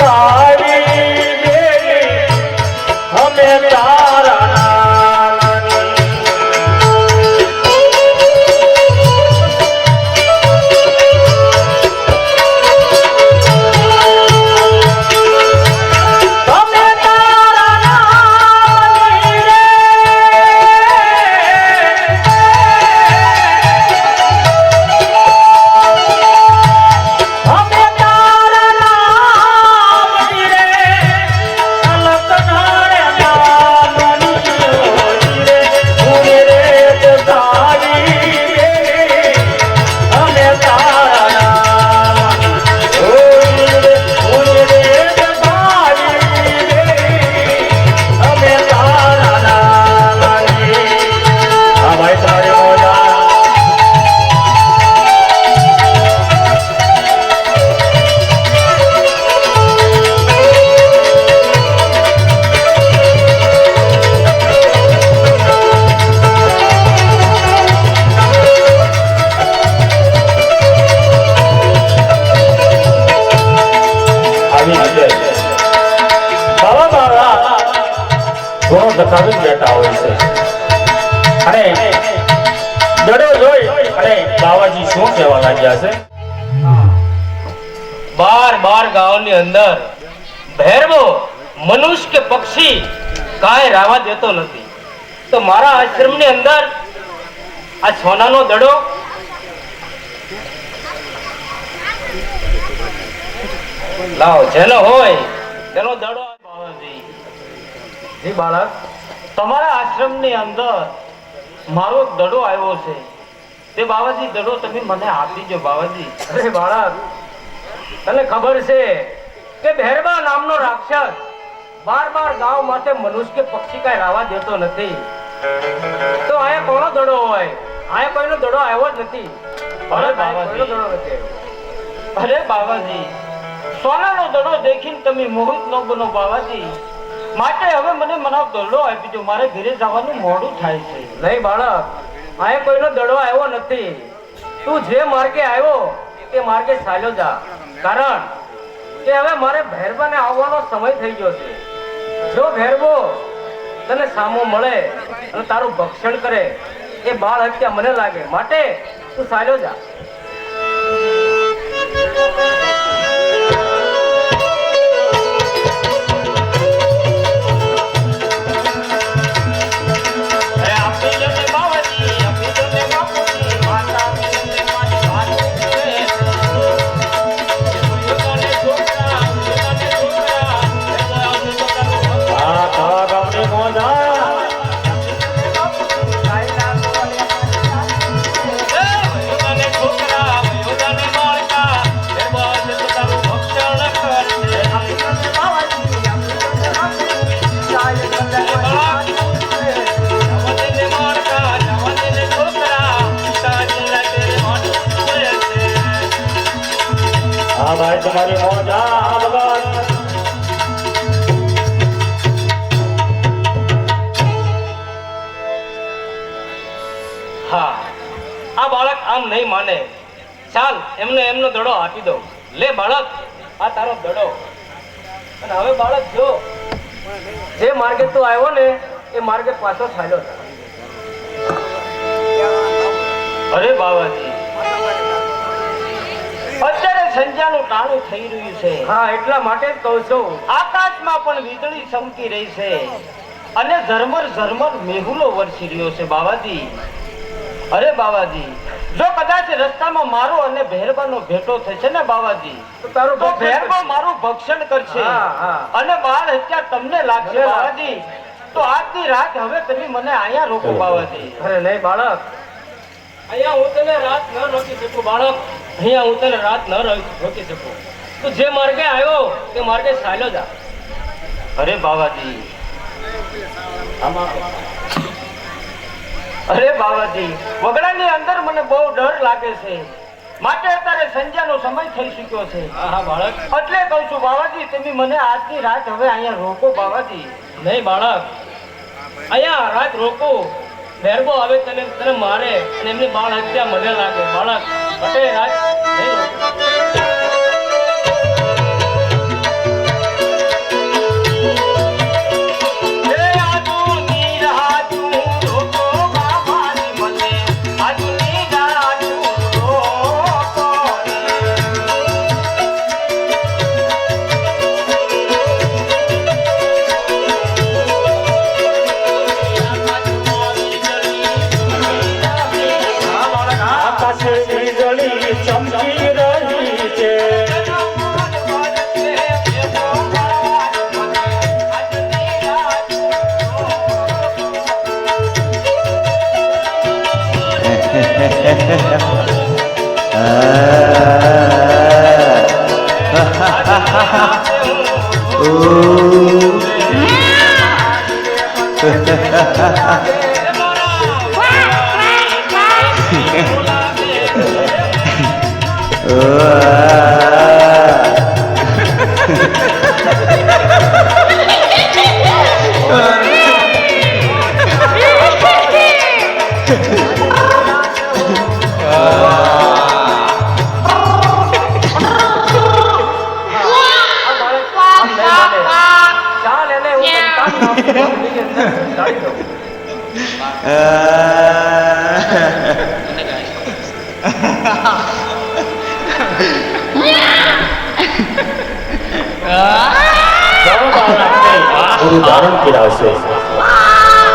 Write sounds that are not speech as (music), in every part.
পায় આ અંદર ભેરવો, મનુષ્ય કે પક્ષી કાંઈ રાવા દેતો નથી. તો મારા આશ્રમની અંદર આ સોનાનો દડો લાવો, જેનો હોય તેનો દડો જી બાળક, તમારા આશ્રમની અંદર મારો દડો આવ્યો છે. તે બાવાજી, દડો તમે મને આપી દો બાવાજી. અરે બાળક, તને ખબર છે કે ભેરબા નામનો રાક્ષસ બાર બાર ગાંવ માટે મનુષ્ય કે પક્ષી કાંઈ રાવા દેતો નથી. તો આયા કોનો દડો હોય? આયા કોઈનો દડો આવ્યો જ નથી. અરે બાબાજી. અરે બાબાજી સોનાનો દડો દેખીને તમે મોહિત ન બનો બાબાજી માટે હવે મને મનાવ દડો આપી દો. મારે ઘરે જવાનું મોડું થાય છે. નહીં બાળક આયા કોઈનો દડો આવ્યો નથી. તું જે માર્ગે આવ્યો તે માર્ગે ચાલ્યો જા. કારણ કે હવે મારે ભેરબાને આવવાનો સમય થઈ ગયો છે. જો ભેરબો તને સામો મળે અને તારું ભક્ષણ કરે, એ બાળ હત્યા મને લાગે. માટે તું ચાલ્યો જા. આમ નહીં માને. ચાલ એમને એમનો દડો આપી દો લે બાળક આ તારો દડો. અને હવે બાળક જો જે માર્ગે તું આવ્યો ને એ માર્ગે પાછો ચાલ્યો અરે બાબાજી અત્યારે સંજાનું ટાણું થઈ રહ્યું છે. હા એટલા માટે જ કહું છું. આકાશમાં પણ વીજળી ચમકી રહી છે. અને ઝરમર ઝરમર મેહુલો વરસી રહ્યો છે બાબાજી અરે બાવાજી જો કદાચ રસ્તામાં મારો અને ભેરબાનો ભેટો થશે ને બાવાજી તો ભેરબો મારું ભક્ષણ કરશે. હા, હા. અને બાળ હત્યા તમને લાગશે બાવાજી. બાબાજી તો આજની રાત હવે તમે મને અહીંયા રોકો બાવાજી. અરે નહીં બાળક. અહીંયા હું તને રાત ન રોકી શકું બાળક. અહીંયા હું તને રાત ન રોકી શકું. તું જે માર્ગે આવ્યો તે માર્ગે સાયલો જા. અરે બાબાજી અરે બાવાજી વગડાની અંદર મને બહુ ડર લાગે છે. માટે અત્યારે સંધ્યાનો સમય થઈ ચૂક્યો છે. એટલે કહું છું બાવાજી તમે મને આજની રાત હવે અહીંયા રોકો બાવાજી. નહીં બાળક. અહીંયા રાત રોકો. ભેરબો આવે તને તને મારે અને એમની બાળ હત્યા મને લાગે બાળક. માટે રાત નહીં ચાલ (laughs)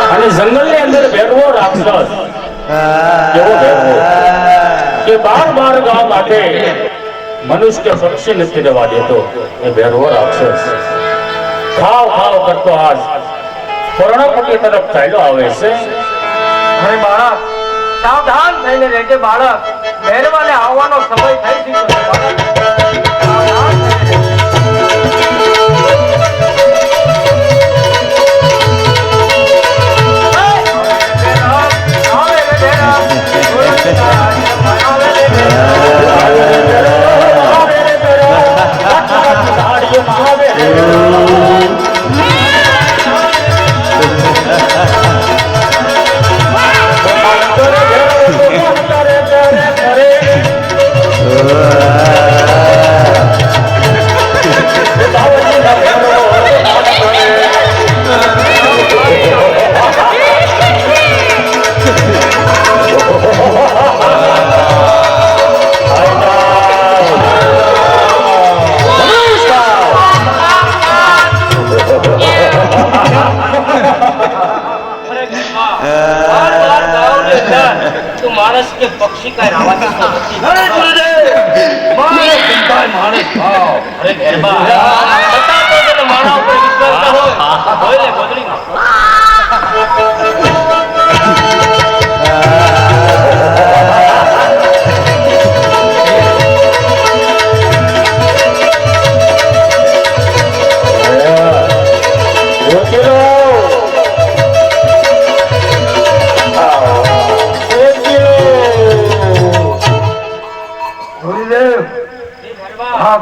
કાઢી જંગલની અંદર અને ભેરવો રાક્ષસ કે બાર બાર ગામ માટે મનુષ્ય પક્ષી નથી રહેવા દેતો એ ભેરવો રાક્ષસ ખાવ ખાવ કરતો આજ પૂર્ણપતિ તરફ ચાલ્યો આવે છે. અરે બાળક, સાવધાન થઈને રહેજે બાળક. મહેરબાને આવવાનો સમય થઈ ચૂક્યો છે બાળક. સાવધાન.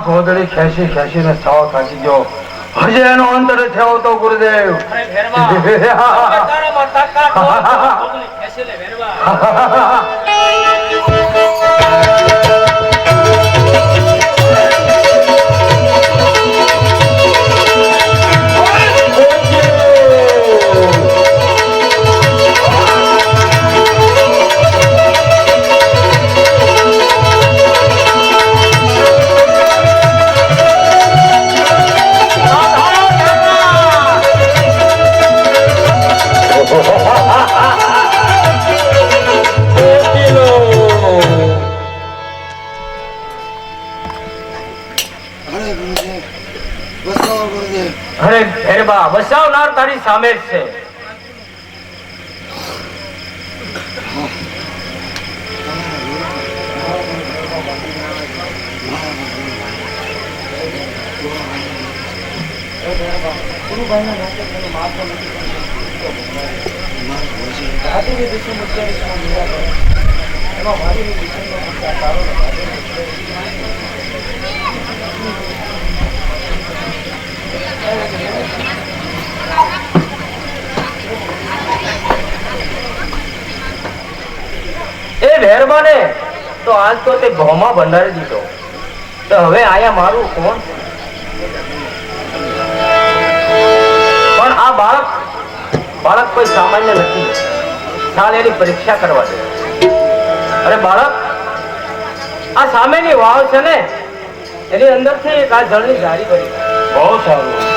ગોદડી ખેંચી ખેંચીને સાવ થાકી ગયો. હજી એનો અંતર થયો તો ગુરુદેવ. અરે ભેરવા, હવે (laughs) તારામાં તાકાત. હોય તો ગોદડી ખેંચી લે, ભેરવા. (laughs) વસાવનાર તારી સામે જ છે એ ભેરબાને તો આજ તો તે ઘઉંમાં બંધારી દીધો. તો હવે આયા મારું કોણ? પણ આ બાળક બાળક કોઈ સામાન્ય નથી. ચાલ એની પરીક્ષા કરવા દે. અરે બાળક, આ સામેની વાવ છે ને, એની અંદરથી એક આ જળની જારી કરી બહુ સારું.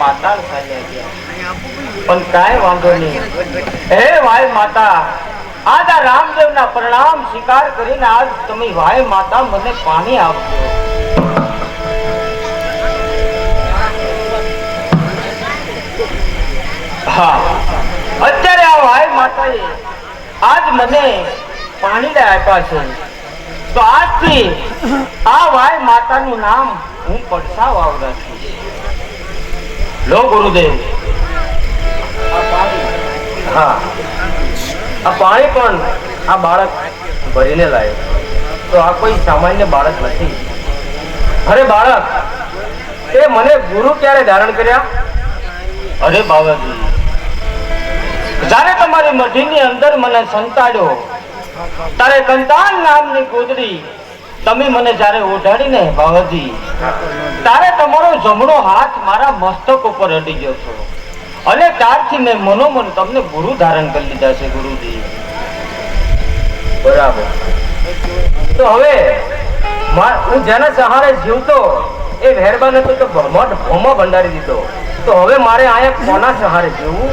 ગયા પણ કાંઈ વાંધો નહીં. હે વાય માતા, આજ આ રામદેવના પ્રણામ સ્વીકાર કરીને આજ તમે વાય માતા મને પાણી આપજો. હા. અત્યારે આ વાય માતાએ આજ મને પાણી લઈ આપ્યા છે. તો આજથી આ વાય માતાનું નામ હું પડસાવ આવડા રાખીશ. લો ગુરુદેવ. હા. આ પાણી પણ આ બાળક ભરીને લાવ્યો તો આ કોઈ સામાન્ય બાળક નથી. અરે બાળક એ મને ગુરુ ક્યારે ધારણ કર્યા? અરે બાબાજી જ્યારે તમારી મઢીની અંદર મને સંતાડ્યો, ત્યારે કંતાન નામની ગોદડી તમે મને જ્યારે ઓઢાડીને બાબાજી તારે તમારો જમણો હાથ મારા મસ્તક ઉપર અડી ગયો છો. અને ત્યારથી મેં મનોમન તમને ગુરુ ધારણ કરી લીધા છે, ગુરુજી. બરાબર. તો હવે હું જેના સહારે જીવતો, એ વહેરબાને તો ભમટ ભમો ભંડારી દીધો. તો હવે મારે અહીંયા કોના સહારે જીવવું?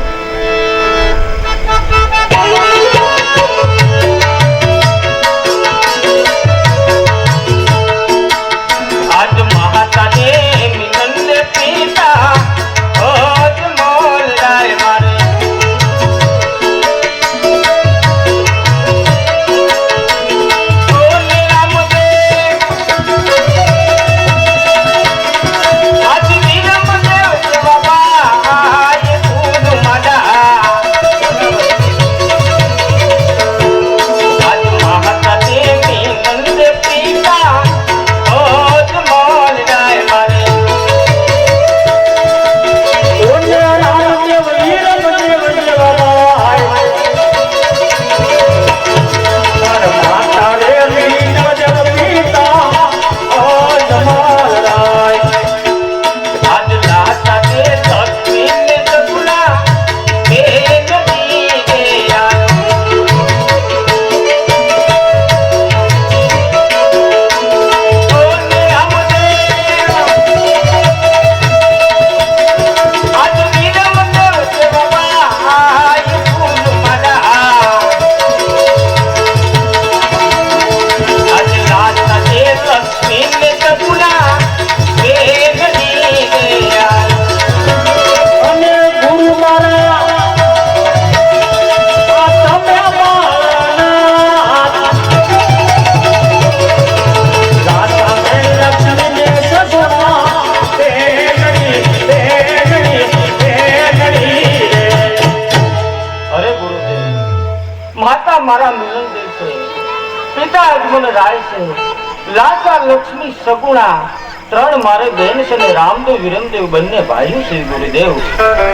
લાચા લક્ષ્મી સગુણા, ત્રણ મારે બેન છે ને રામદેવ વિરમદેવ બંને ભાઈઓ છે, ગુરુદેવ.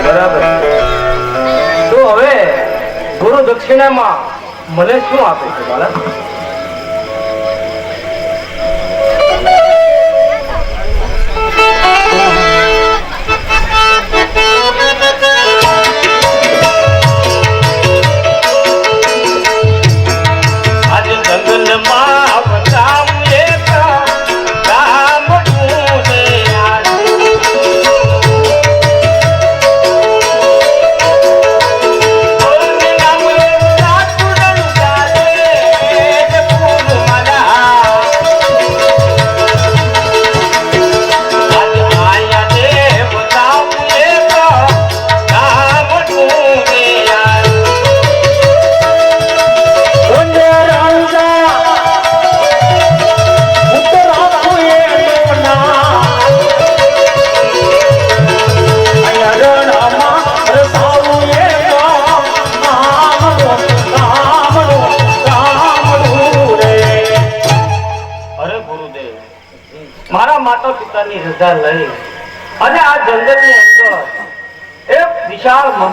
બરાબર. તો હવે ગુરુ દક્ષિણામાં મને શું આપે છે, બાળક?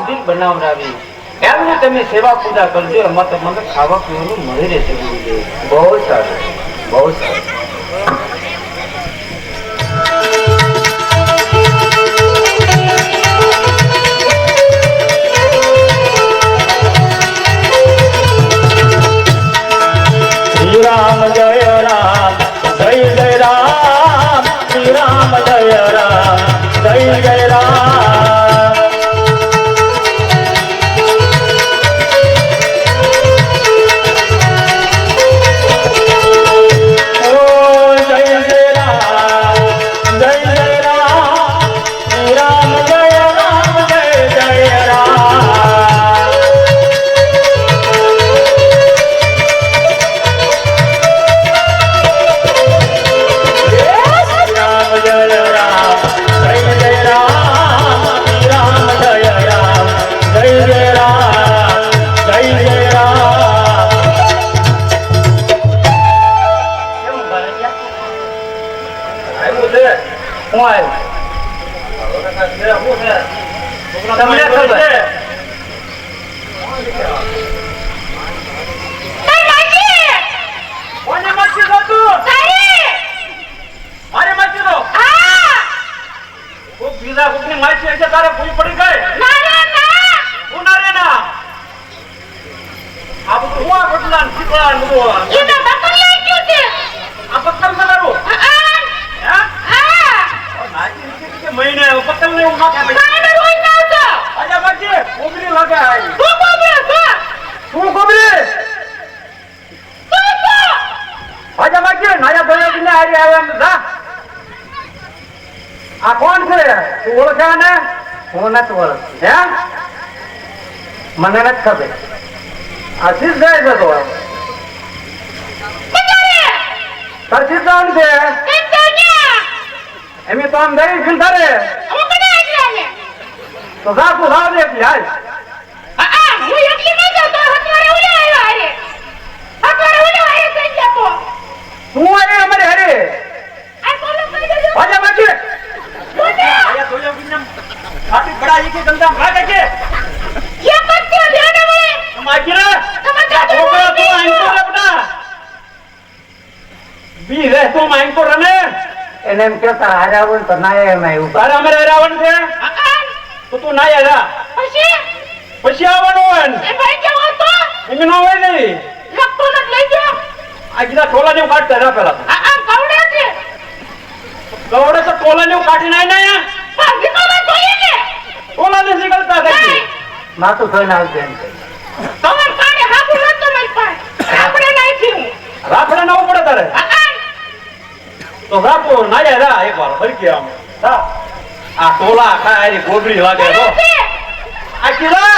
મંદિર બનાવડાવી એમને તમે સેવા પૂજા કરજો એમાં તમને ખાવા પીવાનું મળી રહેશે. ગુરુદેવ બહુ સારું. બહુ સારું. રામ જય રામ જય જય રામ શ્રી રામ જય રામ. તમને હું નથી ઓળખ હે? મને નથી ખબર. આ શીશ જાય છે તો. તાર શીશ છે? એમ તો આમ દઈ છે તારે. તો જા તું દે એકલી હાલ. તું અમારે હરે આજા બાકી આયા ધોયો વિનમ ખાટી બડા એક ગંદા ભાગે છે માછી રે तो તું આંકો રે બટા બી રે તું આંકો रने એને એમ કેતા હારા હોય તો ના એમ આવ્યું. તારા અમારે રાવણ છે? તો તું ના યાર પછી? આવવાનું હોય ને. એમ ન હોય નહીં આ કીધા ટોલા ને કાઢતા જા પેલા ગવડે તો ટોલા ને કાઢી નાય ને ટોલા ને? નીકળતા થઈ માથું ધોઈને આવજે એમ કહી. રાફડે નવું પડે તારે? તો રાપો નાયા રા એક વાર ફરકી આમ. આ ટોલા ખાય એની ગોબરી લાગે તો આ કીધા?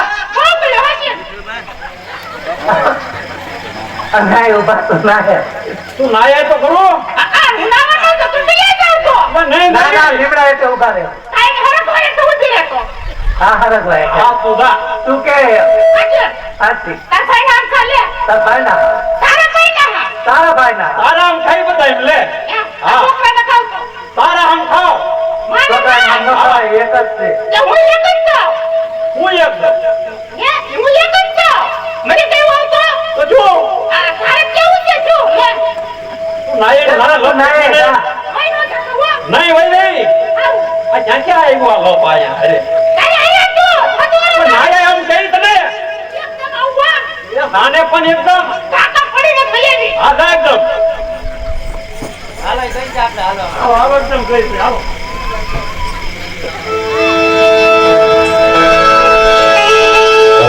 આ ના ઊભા તો ના હે. તું નાયા તો ખરું. પણ નહીં ના ના લીમડા એટલે ઊભા રહ્યો હા હા તું કે? હાચી તાર ભાઈ ના તારા ભાઈ ના તારા આમ ખાઈ બધા એમ લે. તારા આમ ખાઓ. છોકરા નામ ન ખવાય, એક જ છે. હું એક તો જો. તું નાયા મારા તું ના? એ જા. નહીં હોય નહીં. આ ક્યાં ક્યાં આવ્યું આ લોપ આયા અરે. નાને પણ એકદમ. હા જા એકદમ. હાલો હાલો એકદમ કહી દે, હાલો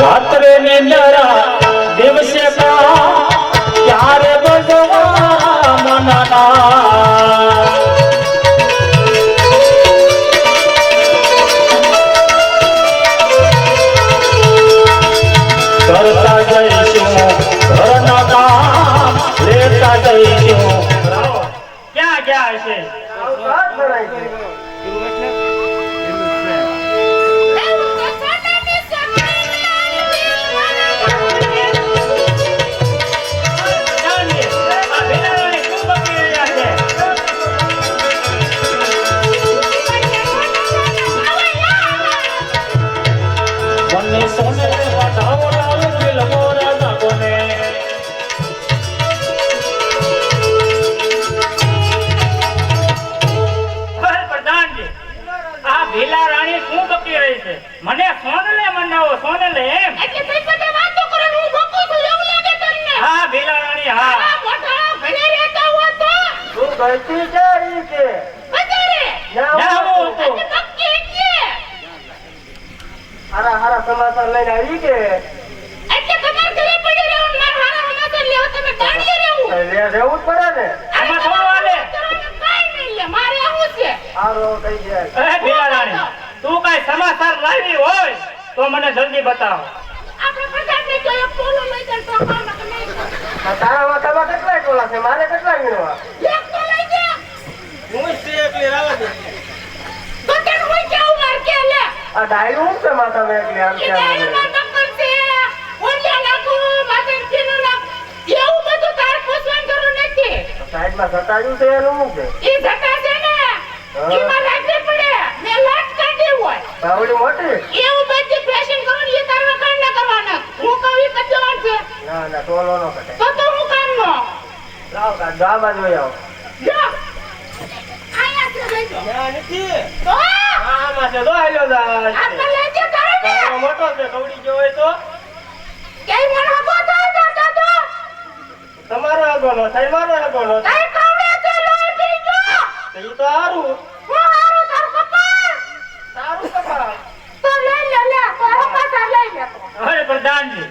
રાત્રે નિંદરા દિવસે કા ક્યારે બજવા મનના બતાવો. તારામાં તારા કેટલા ટોલા છે? મારે કેટલા વીણવા? આ ડાયરું હું છે માથામાં એકલી આમ છે. એનું શું છે? બાવડી મોટી? ટોલો નો કટે તો તો હું કામ નો લાવ કા આ બાજુ આવો. જો. આયા છે લઈ ના નથી. તો? હા આમાં છે તો આલ્યો જાય આ તો લઈ જો તારે ને. મોટો છે કવડી ગયો હોય તો. કે મને હબો તો તો તો તમારો થાય મારો આગળનો થાય. છે લોહી પી ગયો તો ઈ તો હારું હું હારું તાર કપાળ સારું કપા તો લઈ લે લે તો પાછા લઈ લે અરે પ્રધાનજી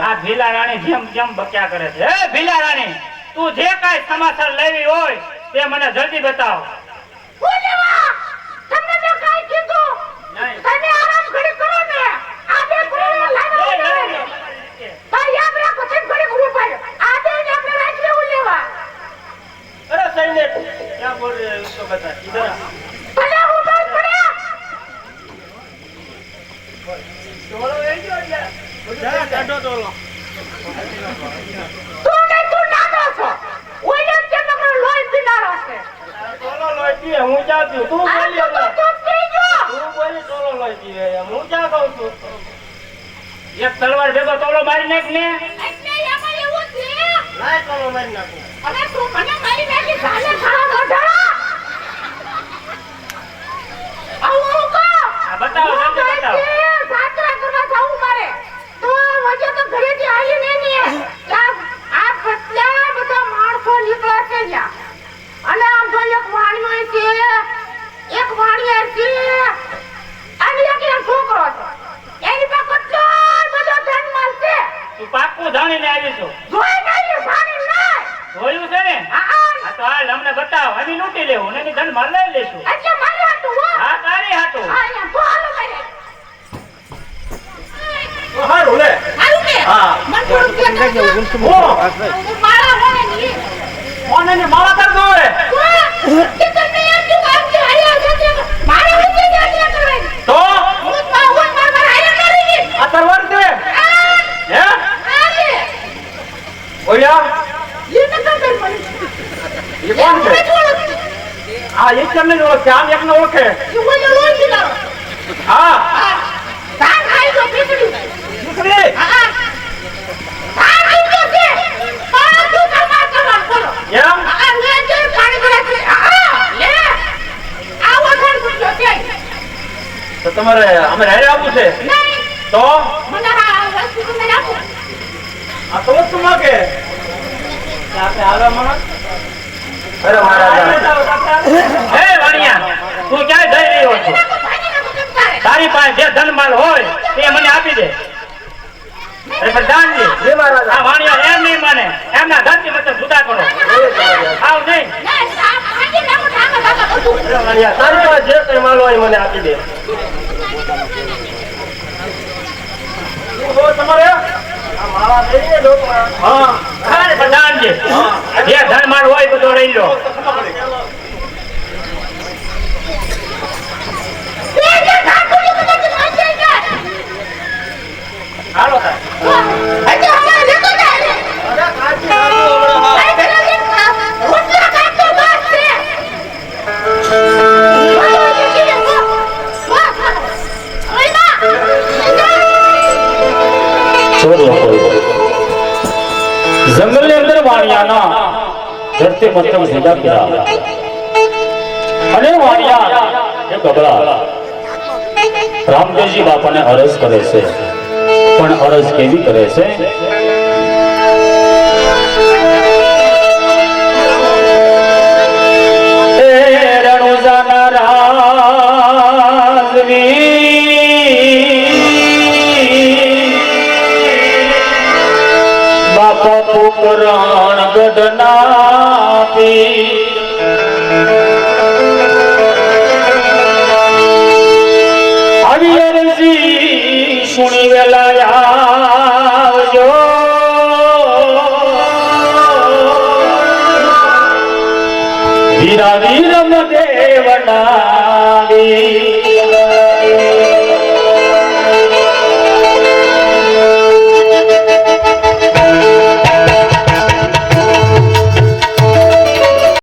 આ ભીલા રાણી જેમ જેમ બક્યા કરે છે. હે ભીલા રાણી તું જે કાંઈ સમાચાર લેવી હોય તે મને જલ્દી બતાવ હું લેવા તમને મેં કાઈ કીધું નહીં. તમે આરામ ઘડી કરો ને આ બે ગુરુ લાઈન નહીં, આવે નહીં, ને નહીં. ભાઈ યાદ રાખો છે ઘડી ગુરુ ભાઈ આ બે ને આપણે રાખી લેવું લેવા અરે સૈન્ય ક્યાં બોલ રહે હો તો બતા ઇધર આ. ભલે હું બસ પડ્યા ટોળો લઈ ગયો એટલે જા કાઢો ટોળો તું ને તું નાનો છો ઓય કે નકરો લોહી પીનારો છે ટોળો લોહી પીએ હું ક્યાં પીઉં તું આ બોલી તો હવે. તું પી ગયો તું બોલી ટોળો લોહી પીવે એમ. હું ક્યાં કહું છું એક તલવાર ભેગો તોલો મારી નાખ ને એટલે એમાં એવું છે? લાય ટોળો મારી નાખું. અને તું મને મારી નાખી સાલે ખાવા ગઢડા આવું હું આ બતાવો જલ્દી બતાવો. સાતરા કરવા જાવું મારે? તો વજે તો ઘરેથી ને આ આ કેટલા બધા માણસો નીકળ્યા છે ત્યાં અને આમ તો એક વાણિયો છે એક વાણિયા છે અને એક એનો છોકરો છે એની પાસે કેટલો બધો ધનમાલ છે તું પાક્કું જાણીને આવી છું. જોઈ ગઈ સારી નહીં જોયું છે ને? તો હાલ અમને બતાવ. અમે લૂંટી લેવું ને ધન માર લઈ લેશું એટલે મારી હાટું હો. હા તારી હાટું. હારું લે. કે? હા. મને થોડું કે માવા કર દો. આ લે આ વગર ગુજો ઓળખે. હા તમારે અમે હારે આવવું છે? તો? મને આ તો વસ્તુ માગે. આપણે હાલવા માં અરે મહારાજા (laughs) તું ક્યાંય જઈ રહ્યો છો? તારે પાસે જે ધનમાલ હોય તે મને આપી દે. પ્રધાનજી આ વાણિયા એમ નહીં માને. એમના ધરતી મતલબ જુદા કરો. આવ નહીં. તારી પાસે જે કઈ માલ હોય મને આપી દે. તમારે? હા. પ્રધાનજી. જે ધનમાલ હોય બધો રહી લો એ જે ઠાકોરજી કદાચ મરી જાય ને હાલો તાર હજી હમણાં લેતો જાય અરે કાચી નાખું હમણાં હા. અરે પેલા જે રોટલા કાઢતો બસ છે બધું હજી કીધે બસ બસ ઓયના જંગલની અંદર વાણિયાના ધરતી મતલબ ભેગા કર્યા અને વાણિયા એ ગબડા રામદેવજી બાપાને અરજ કરે છે પણ અરજ કેવી કરે છે?